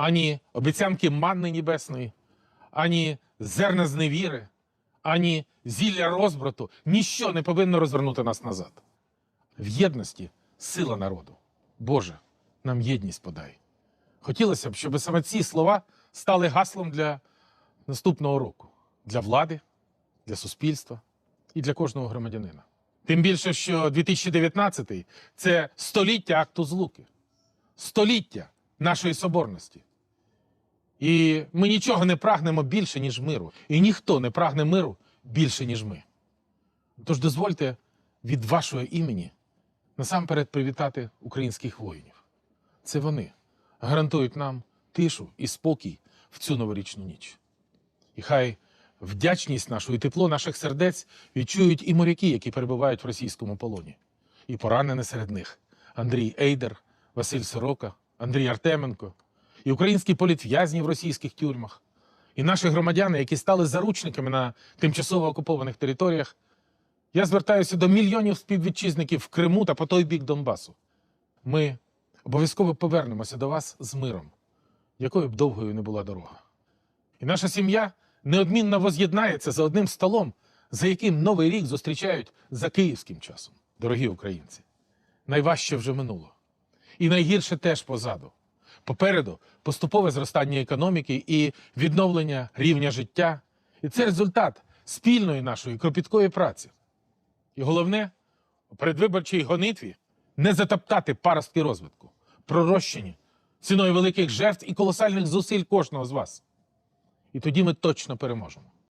ані обіцянки манни небесної, ані зерна зневіри, ані зілля розбрату, ніщо не повинно розвернути нас назад. В єдності сила народу. Боже, нам єдність подай. Хотілося б, щоб саме ці слова стали гаслом для наступного року, для влади, для суспільства і для кожного громадянина. Тим більше, що 2019 – це століття акту злуки, століття нашої соборності. І ми нічого не прагнемо більше, ніж миру. І ніхто не прагне миру більше, ніж ми. Тож дозвольте від вашого імені насамперед привітати українських воїнів. Це вони гарантують нам тишу і спокій в цю новорічну ніч. І хай вдячність нашу і тепло наших сердець відчують і моряки, які перебувають в російському полоні, і поранені серед них Андрій Ейдер, Василь Сорока, Андрій Артеменко, і українські політв'язні в російських тюрмах, і наші громадяни, які стали заручниками на тимчасово окупованих територіях. Я звертаюся до мільйонів співвітчизників в Криму та по той бік Донбасу. Ми обов'язково повернемося до вас з миром, якою б довгою не була дорога. І наша сім'я неодмінно воз'єднається за одним столом, за яким новий рік зустрічають за київським часом. Дорогі українці, найважче вже минуло. І найгірше теж позаду. Попереду поступове зростання економіки і відновлення рівня життя. І це результат спільної нашої кропіткої праці. І головне, у передвиборчій гонитві не затоптати паростки розвитку, пророщені ціною великих жертв і колосальних зусиль кожного з вас. І тоді ми точно переможемо.